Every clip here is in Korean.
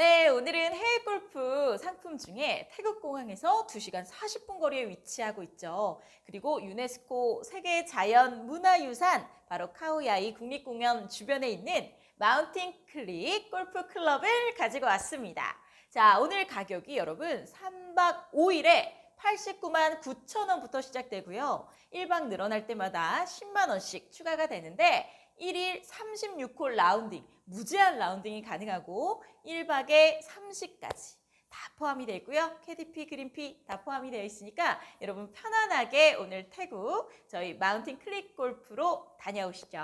네, 오늘은 해외 골프 상품 중에 태국 공항에서 2시간 40분 거리에 위치하고 있죠. 그리고 유네스코 세계 자연 문화유산 바로 카오야이 국립공원 주변에 있는 마운틴 클릭 골프 클럽을 가지고 왔습니다. 자, 오늘 가격이 여러분 3박 5일에 89만 9천 원부터 시작되고요. 1박 늘어날 때마다 10만 원씩 추가가 되는데 1일 36홀 라운딩, 무제한 라운딩이 가능하고 1박에 3시까지 다 포함이 되어 있고요. KDP, 그린피 다 포함이 되어 있으니까 여러분 편안하게 오늘 태국 저희 마운틴 클릭 골프로 다녀오시죠.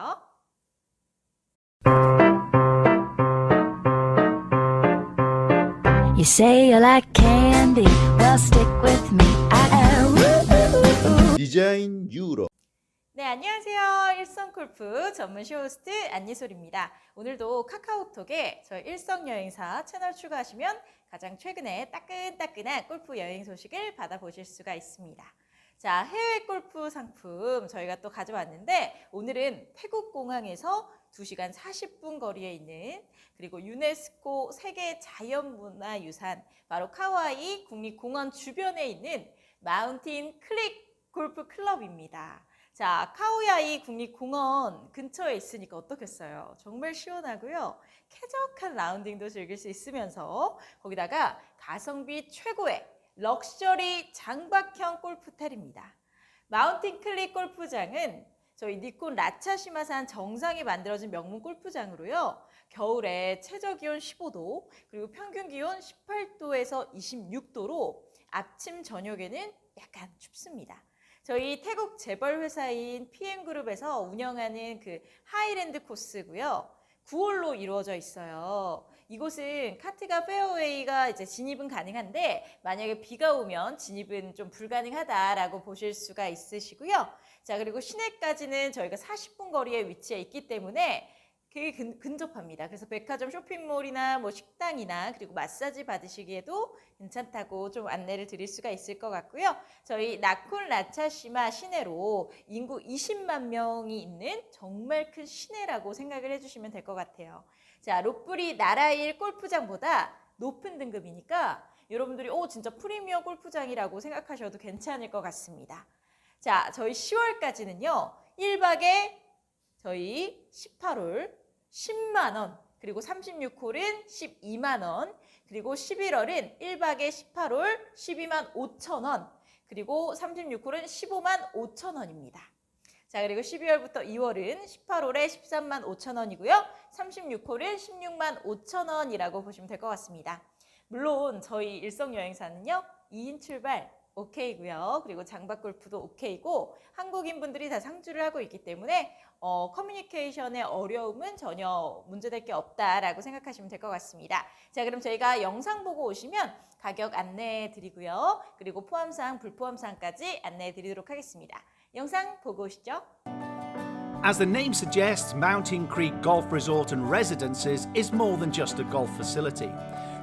You say you like candy, well stick with me. I 디자인 안녕하세요. 일성골프 전문 쇼호스트 안예솔입니다. 오늘도 카카오톡에 저희 일성여행사 채널 추가하시면 가장 최근에 따끈따끈한 골프 여행 소식을 받아보실 수가 있습니다. 자, 해외 골프 상품 저희가 또 가져왔는데 오늘은 태국 공항에서 2시간 40분 거리에 있는 그리고 유네스코 세계 자연문화유산 바로 카와이 국립공원 주변에 있는 마운틴 클릭 골프 클럽입니다. 자, 카오야이 국립공원 근처에 있으니까 어떻겠어요? 정말 시원하고요. 쾌적한 라운딩도 즐길 수 있으면서 거기다가 가성비 최고의 럭셔리 장박형 골프텔입니다. 마운틴 클릭 골프장은 저희 니콘 라차시마산 정상이 만들어진 명문 골프장으로요. 겨울에 최저 기온 15도, 그리고 평균 기온 18도에서 26도로 아침 저녁에는 약간 춥습니다. 저희 태국 재벌 회사인 PM그룹에서 운영하는 그 하이랜드 코스고요. 9홀로 이루어져 있어요. 이곳은 카트가 페어웨이가 이제 진입은 가능한데 만약에 비가 오면 진입은 좀 불가능하다라고 보실 수가 있으시고요. 자, 그리고 시내까지는 저희가 40분 거리에 위치해 있기 때문에 되게 근, 근접합니다. 그래서 백화점 쇼핑몰이나 뭐 식당이나 그리고 마사지 받으시기에도 괜찮다고 좀 안내를 드릴 수가 있을 것 같고요. 저희 나콘 라차시마 시내로 인구 20만 명이 있는 정말 큰 시내라고 생각을 해주시면 될 것 같아요. 자, 롯브리 나라일 골프장보다 높은 등급이니까 여러분들이 오 진짜 프리미엄 골프장이라고 생각하셔도 괜찮을 것 같습니다. 자, 저희 10월까지는요. 1박에 저희 18홀 10만 원, 그리고 36홀은 12만 원, 그리고 11월은 1박에 18홀 12만 5천 원, 그리고 36홀은 15만 5천 원입니다. 자, 그리고 12월부터 2월은 18홀에 13만 5천 원이고요. 36홀은 16만 5천 원이라고 보시면 될 것 같습니다. 물론 저희 일성여행사는요. 2인 출발 오케이고요. 그리고 장박 골프도 오케이고 한국인 분들이 다 상주를 하고 있기 때문에 어, 커뮤니케이션의 어려움은 전혀 문제될 게 없다라고 생각하시면 될 것 같습니다. 자, 그럼 저희가 영상 보고 오시면 가격 안내해 드리고요. 그리고 포함사항, 불포함사항까지 안내해 드리도록 하겠습니다. 영상 보고 오시죠. As the name suggests, Mountain Creek Golf Resort and Residences is more than just a golf facility.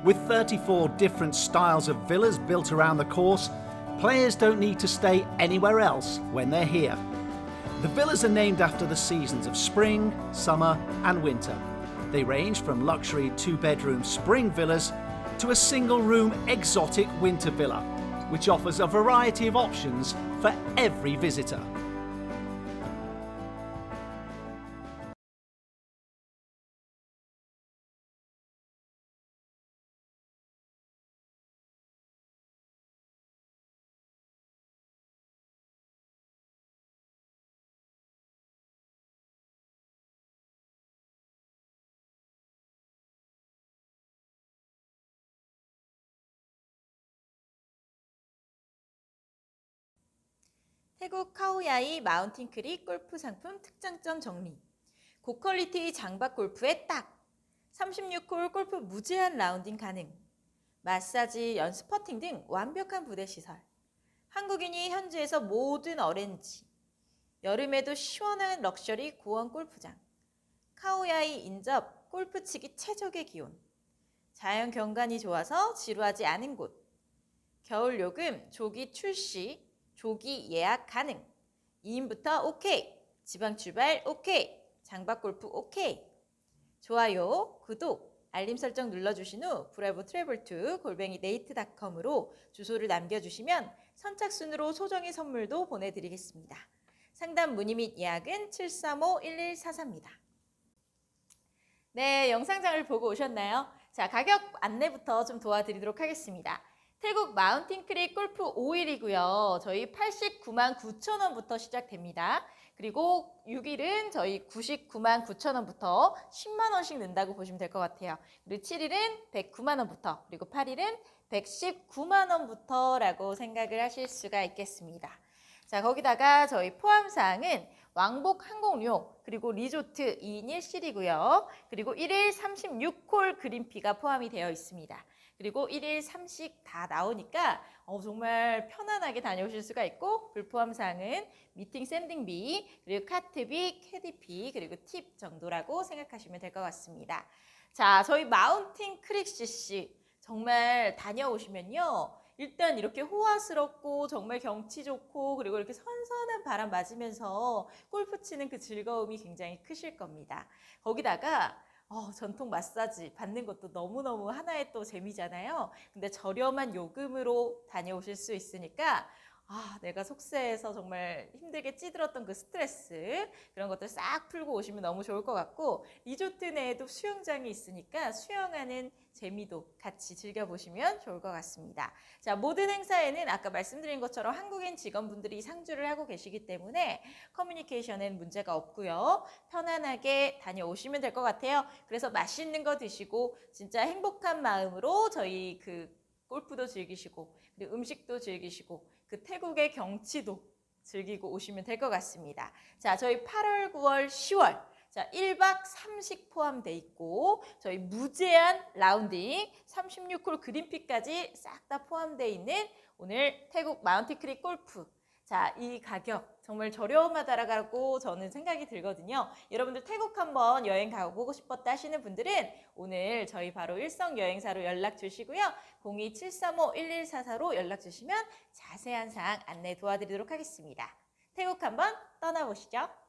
With 34 different styles of villas built around the course, players don't need to stay anywhere else when they're here. The villas are named after the seasons of spring, summer, and winter. They range from luxury two bedroom spring villas to a single room exotic winter villa, which offers a variety of options for every visitor. 태국 카오야이 마운틴 크릭 골프 상품 특장점 정리. 고퀄리티 장박 골프에 딱. 36홀 골프 무제한 라운딩 가능. 마사지, 연습 퍼팅 등 완벽한 부대 시설. 한국인이 현지에서 모든 어렌지. 여름에도 시원한 럭셔리 고원 골프장. 카오야이 인접 골프 치기 최적의 기온. 자연 경관이 좋아서 지루하지 않은 곳. 겨울 요금 조기 출시, 조기 예약 가능. 2인부터 오케이. 지방 출발 오케이. 장박 골프 오케이. 좋아요, 구독, 알림 설정 눌러주신 후 브라보 트래블 투 골뱅이 네이트닷컴으로 주소를 남겨주시면 선착순으로 소정의 선물도 보내드리겠습니다. 상담 문의 및 예약은 735-1144입니다. 네, 영상장을 보고 오셨나요? 자, 가격 안내부터 좀 도와드리도록 하겠습니다. 태국 마운틴 크릭 골프 5일이고요. 저희 89만 9천 원부터 시작됩니다. 그리고 6일은 저희 99만 9천 원부터 10만 원씩 낸다고 보시면 될 것 같아요. 그리고 7일은 109만 원부터, 그리고 8일은 119만 원부터라고 생각을 하실 수가 있겠습니다. 자, 거기다가 저희 포함사항은 왕복 항공료, 그리고 리조트 2인 1실이고요. 그리고 1일 36콜 그린피가 포함이 되어 있습니다. 그리고 1일 3식 다 나오니까 어, 정말 편안하게 다녀오실 수가 있고 불포함 사항은 미팅 샌딩비, 그리고 카트비, 캐디피, 그리고 팁 정도라고 생각하시면 될 것 같습니다. 자, 저희 마운틴 크릭 CC 정말 다녀오시면요. 일단 이렇게 호화스럽고 정말 경치 좋고 그리고 이렇게 선선한 바람 맞으면서 골프 치는 그 즐거움이 굉장히 크실 겁니다. 거기다가 어, 전통 마사지 받는 것도 너무너무 하나의 또 재미잖아요. 근데 저렴한 요금으로 다녀오실 수 있으니까 아, 내가 속세에서 정말 힘들게 찌들었던 그 스트레스 그런 것들 싹 풀고 오시면 너무 좋을 것 같고 리조트 내에도 수영장이 있으니까 수영하는 재미도 같이 즐겨보시면 좋을 것 같습니다. 자, 모든 행사에는 아까 말씀드린 것처럼 한국인 직원분들이 상주를 하고 계시기 때문에 커뮤니케이션엔 문제가 없고요. 편안하게 다녀오시면 될 것 같아요. 그래서 맛있는 거 드시고 진짜 행복한 마음으로 저희 그 골프도 즐기시고 그리고 음식도 즐기시고 그 태국의 경치도 즐기고 오시면 될 것 같습니다. 자, 저희 8월, 9월, 10월 자, 1박 3식 포함돼 있고 저희 무제한 라운딩 36홀 그린피까지 싹 다 포함되어 있는 오늘 태국 마운틴 크릭 골프 자, 이 가격 정말 저렴하다라고 저는 생각이 들거든요. 여러분들 태국 한번 여행 가보고 싶었다 하시는 분들은 오늘 저희 바로 일성 여행사로 연락 주시고요. 02735-1144로 연락 주시면 자세한 사항 안내 도와드리도록 하겠습니다. 태국 한번 떠나보시죠.